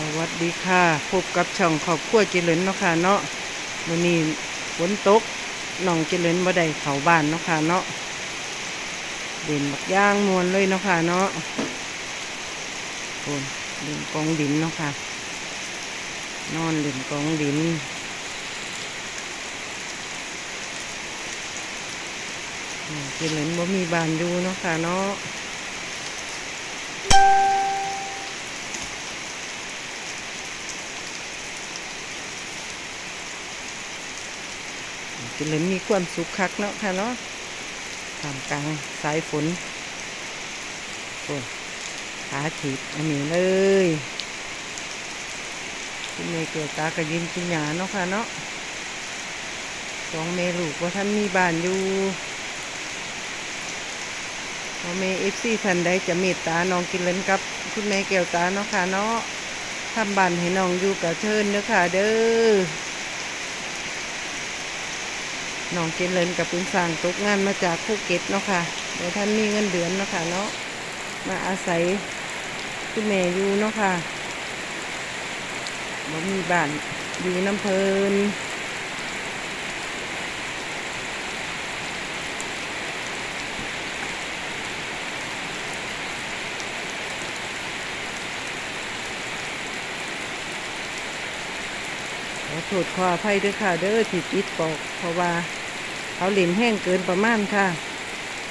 สวัสดีค่ะ พบกับช่องขอบครัวเจริญเนาะค่ะเนาะมื้อนี้ฝนตกน้องเจริญบ่ได้เขาบ้านเนาะค่ะเนาะเด่นบักย่างมวนเลยเนาะค่ะเนาะโอนเล่นกองดินเนาะค่ะ นอนเล่นกองดินเจริญบ่มีบ้านอยู่เนาะค่ะเนาะ จะเลยมีความสุขคักเนาะค่ะเนาะท่ามกลางสายฝนโอ้ขาถีบอันนี้เลยคุณเมย์เกิดตากระยินกินหยาเนาะค่ะเนาะสองเมลูกว่าท่านมีบ้านอยู่พอเมย์เอฟซีท่านใดจะเมตตาน้องกินเล่นกับ คุณแม่แก้วตาเนาะค่ะเนาะทำบ้านให้น้องอยู่กับเชิญเด้อค่ะเด้อ น้องเจรินกับปุ้งสร้างตกงานมาจากภูเก็ตเนาะค่ะเดี๋ยวท่านมีเงินเดือนเนาะค่ะเนาะมาอาศัยคุณแม่อยู่เนาะค่ะบ่มีบ้านอยู่น้ำเพลิน โทษขออภัยด้วยค่ะ เด้อที่ปิดปอก เพราะว่าเขาหลินแห้งเกินประมาณค่ะ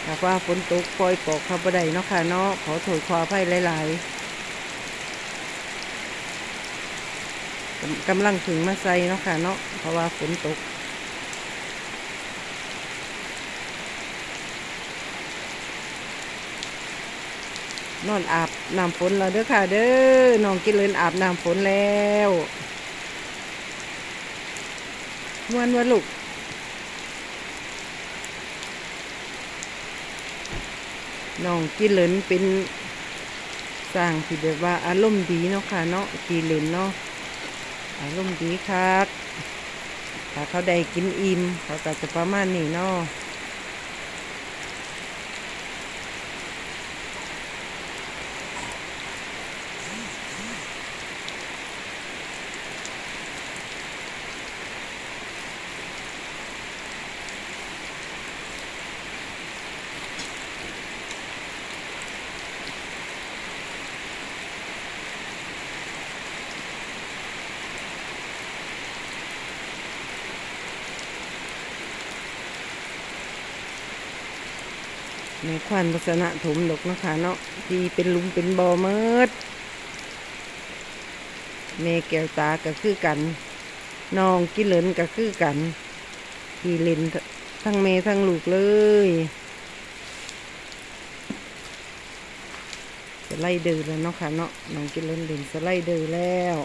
หากว่าฝนตกปล่อยปอกเขาบ่ได้เนาะค่ะเนาะขอโทษขออภัยหลายๆกำลังถึงมาใส่เนาะค่ะเนาะเพราะว่าฝนตกนอนอาบน้ำฝนแล้วเด้อค่ะ เด้อน้องกินเลยอาบน้ำฝนแล้ว มวนวะลูกน้องกินเหลินเป็นสร้างที่แบบว่าอารมณ์ดีเนาะค่ะเนาะกินเหลินเนาะอารมณ์ดีครับถ้าเขาได้กินอิ่มเขาก็จะประมาณนี้เนาะ ในควันลักษณะถมดกนะคะเนาะที่เป็นลุมเป็นบ่อเมิดแม่แก้วตาก็คือกันน้องกิเลนก็คือกันที่เล่นทั้งแม่ทั้งลูกเลยสไลเดอร์แล้วเนาะค่ะเนาะน้องกิเลนเล่นสไลเดอร์แล้ว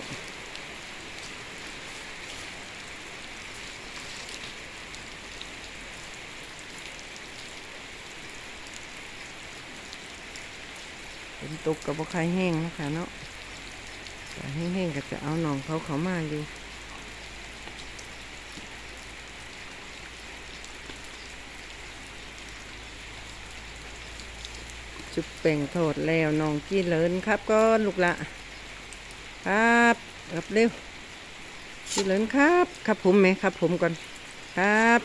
ตกกับบ่ใครแห้งนะคะเนาะแห้งๆก็จะเอาหนองเขาเขามาอยู่จุบเป่งโทษแล้วน้องกี้เลินครับก็ลูกละครับรับเร็วกี้เลินครับ ครับผมไหมครับผมก่อนครับ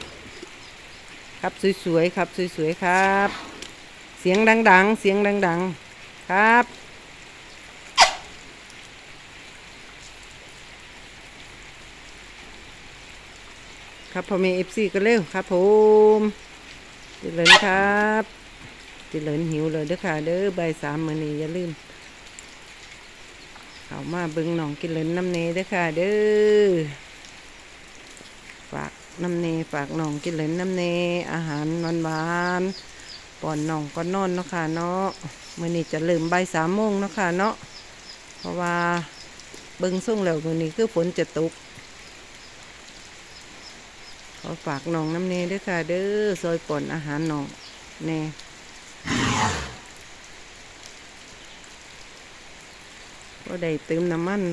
ครับสวยๆครับสวยๆครับ เสียงดัง ๆ เสียงดัง ๆ ครับครับพอมีเอฟซีก็เร็วครับผมจิเจริญครับเจริญหิวเลยเด้อค่ะ เด้อใบสามมือนี้อย่าลืมเข้ามาเบิ่งหนองกินเลินน้ำเนเด้อค่ะ เด้อฝากน้ำเนฝากหนองกินเลินน้ำเนอาหารหวานๆป่อนน้องก็นอนเนาะค่ะเนาะ มื่อนี้จะเริ่มบ่ายสามโมงเนาะค่ะเนาะเพราะว่าเบิ่งส่งแล้วมื่อนี้คือฝนจะตกขอฝากน้องน้ำเนด้วยค่ะ เด้อซอยป่อนอาหารน้องแน่ก็ได้เติมน้ำมัน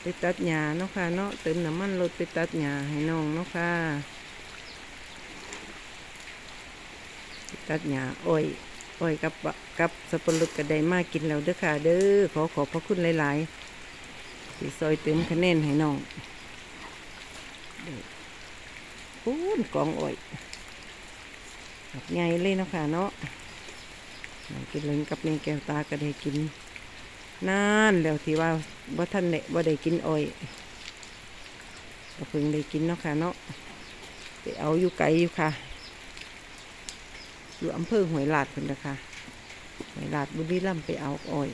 ไปตัดหญ้าเนาะค่ะเนาะเติมน้ำมันรถไปตัดหญ้าให้น้องเนาะค่ะตัดหญ้าอ้อย อ้อยกับกับสับปะรดกระไดมากินแล้วเด้อค่ะ เด้อขอขอบพระคุณหลายๆที่ซอยเติมคะแนนให้น้องปูนกองอ้อยแบบใหญ่เลยเนาะค่ะเนาะน้องกินเลยกับแม่แก้วตาก็ได้กินนานแล้วที่ว่าบ่าท่านได้บ่าได้กินอ้อยก็เพิ่งได้กินเนาะค่ะเนาะไปเอาอยู่ไกลอยู่ค่ะ อยู่อำเภอห้วยลาดคนนะคะห้วยลาดบุรีรัมย์ไปเอาอ้อย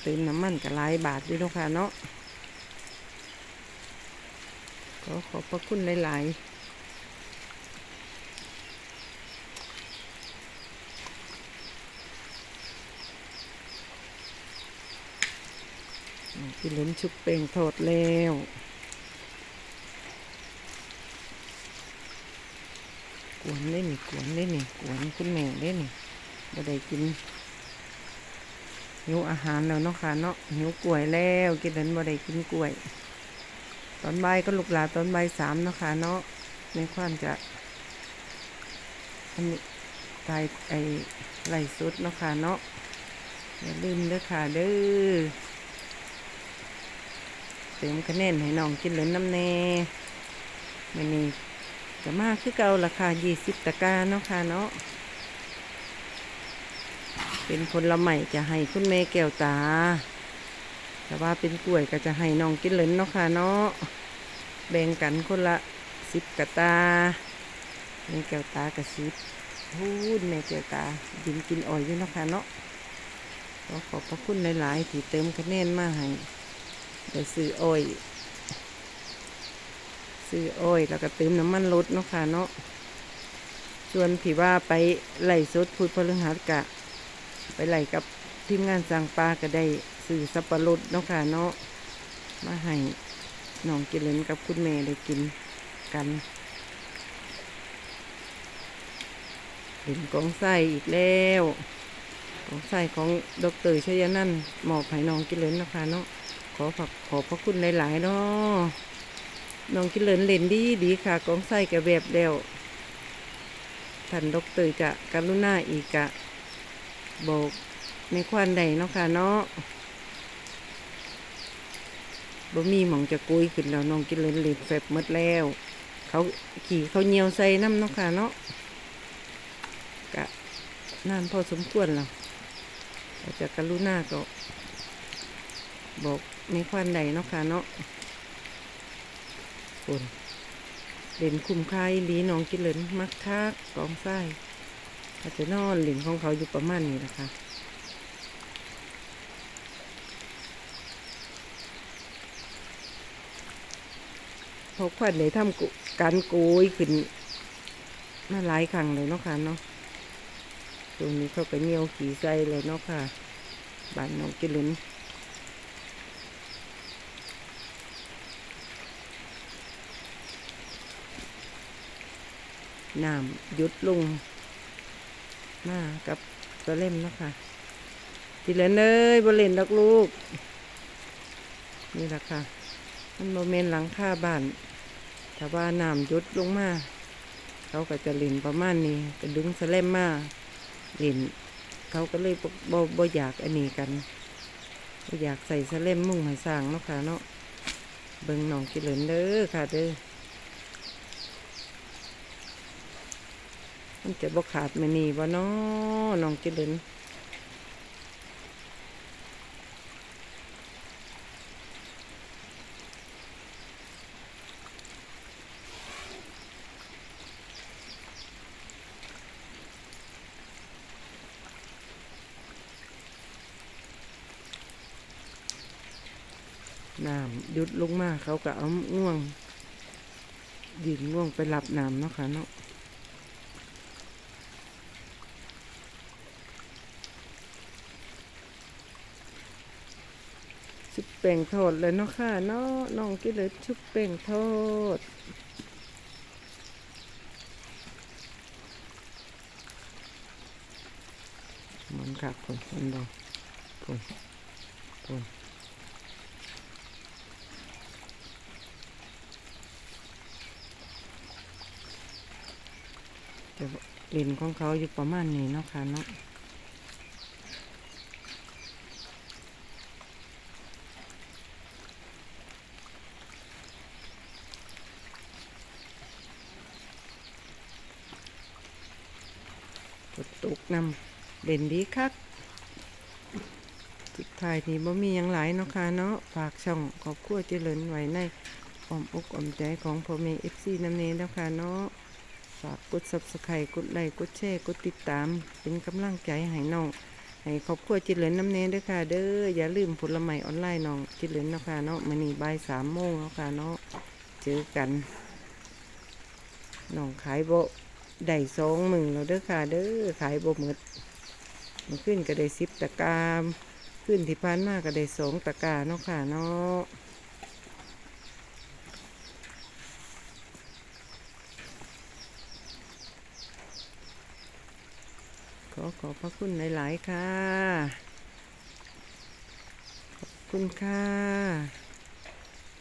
เติมน้ำมันกับหลายบาทด้วยนะคะเนาะขอขอบพระคุณหลาย ๆพี่เล่นชุบเป่งโทษแล้ว กวนเล่นนี่กวนเล่นนี่กวนคุณแม่เล่นนี่บ่ได้กินหิวอาหารแล้วเนาะค่ะเนาะหิวกล้วยแล้วกินนั้นบ่ได้กินกล้วย ตอนบ่ายก็ลูกหลาตอนบ่ายสามเนาะค่ะเนาะในความจะอันนี้ตายไอไหลสุดเนาะค่ะเนาะอย่าลืมเด้อค่ะเด้อเติมคะแนนให้น้องกินเหลือน้ำแน่ไม่นี่ ก็มากคือเก่าราคา20ตะกาเนาะค่ะเนาะเป็นผลไม้จะให้คุณแม่แก้วตา แต่ว่าเป็นกล้วยก็จะให้น้องกินเหลินเนาะค่ะเนาะแบ่งกันคนละสิบกะตาแม่แก้วตากระสิบพูดแม่แก้วตายินกินอ่อยอยู่เนาะค่ะเนาะก็ขอบพระคุณหลาย ๆ ที่เติมคะแนนมาให้ได้ซื้ออ้อย ซื้ออ้อยแล้วก็เติมน้ำมันรถเนาะค่ะเนาะส่วนผีว่าไปไล่สดพูดพฤหัสกะ ไปไล่กับทีมงานสร้างปลาก็ได้ซื้อสับปะรดเนาะค่ะเนาะมาให้น้องกินเลนกับคุณแม่ได้กินกันเห็นกองไส้อีกแล้วกองไส้ของดอกเตอรชยนันท์มอบให้น้องกินเลนนะคะเนาะขอฝากขอบพระคุณหลายๆเนาะ น้องกินเลินเล่นดีดีค่ะกองไส้กระแบบเดียวท่านดอกเตอรจะกรุณาอีกกะบอกในควันใดเนาะค่ะเนาะบ่มีหมองจะกุยขึ้นแล้วน้องกินเลินเล่นแฟบหมดแล้ว เขาขี่เขาเหนียวใส่น้ำเนาะค่ะเนาะกะนานพอสมควรแล้วจะกรุณาก็บอกในควันใดเนาะค่ะเนาะ นเล่นคุ้มค่าอีหลีน้องกินเหลินมักคักกองไส้อาจจะนอนหลินของเขาอยู่ประมาณนี้นะคะพอควันเลยทำกุการโกยขึ้นมาหลายครั้งเลยเนาะค่ะเนาะตรงนี้เขาก็เนียวขี่ใส่เลยเนาะค่ะบ้านน้องกินเหลิน น้ำหยุดลง มากับตัวเล่มนะคะทีละเนยบริเวณดอกลูก นี่แหละค่ะ มันโมเมนหลังคาบ้านถ้าว่าน้ำยุดลงมา เขาก็จะเล่นประมาณนี้ก็ดึงสแลมมาเล่นเขาก็เลยบ่บ่บ่อยากอันนี้กันบ่อยากใส่สแลมมุ่งให้สร้างเนาะค่ะเนาะเบิ่งน้องกิเหลนเด้อค่ะเด้อ มันจะบกขาดไม่นี่บ่น้อน้องจิเดนน้ำหยุดลงมาเขาก็เอาง่วงดินง่วงไปหลับน้ำเนาะค่ะเนาะ ชุบแป้งทอดเลยเนาะค่ะเนาะน้องกินเลยชุบแป้งทอดมันค่ะคนมันบอกคนคนจะเล่นของเขาอยู่ประมาณนี้เนาะค่ะเนาะ ตกนำเด่นดีคักสุดท้ายนี้บ่มีหยังหลายเนาะค่ะเนาะฝากช่องครอบครัวเจริญไว้ในอมอกอมใจของพ่อแม่ FC น้ำเนเนาะค่ะเนาะฝากกด subscribe กดไลค์กดแชร์กดติดตาม เป็นกำลังใจให้น้องให้ครอบครัวจิตเหลินน้ำเนยด้วยค่ะ เด้ออย่าลืมผลไม้ออนไลน์น้องจิตเหลินเนาะค่ะเนาะมื้อนี้บ่ายสามโมงเนาะค่ะเนาะเจอกันน้องขายบ่ ได้สองหมื่นแล้วเด้อค่ะเด้อขายบ่หมดมันขึ้นก็ได้สิบตะกามขึ้นที่ผ่านมากก็ได้สองตะกร้าเนาะค่ะเนาะขอขอบพระคุณหลาย ๆ ค่ะ ขอบคุณค่ะ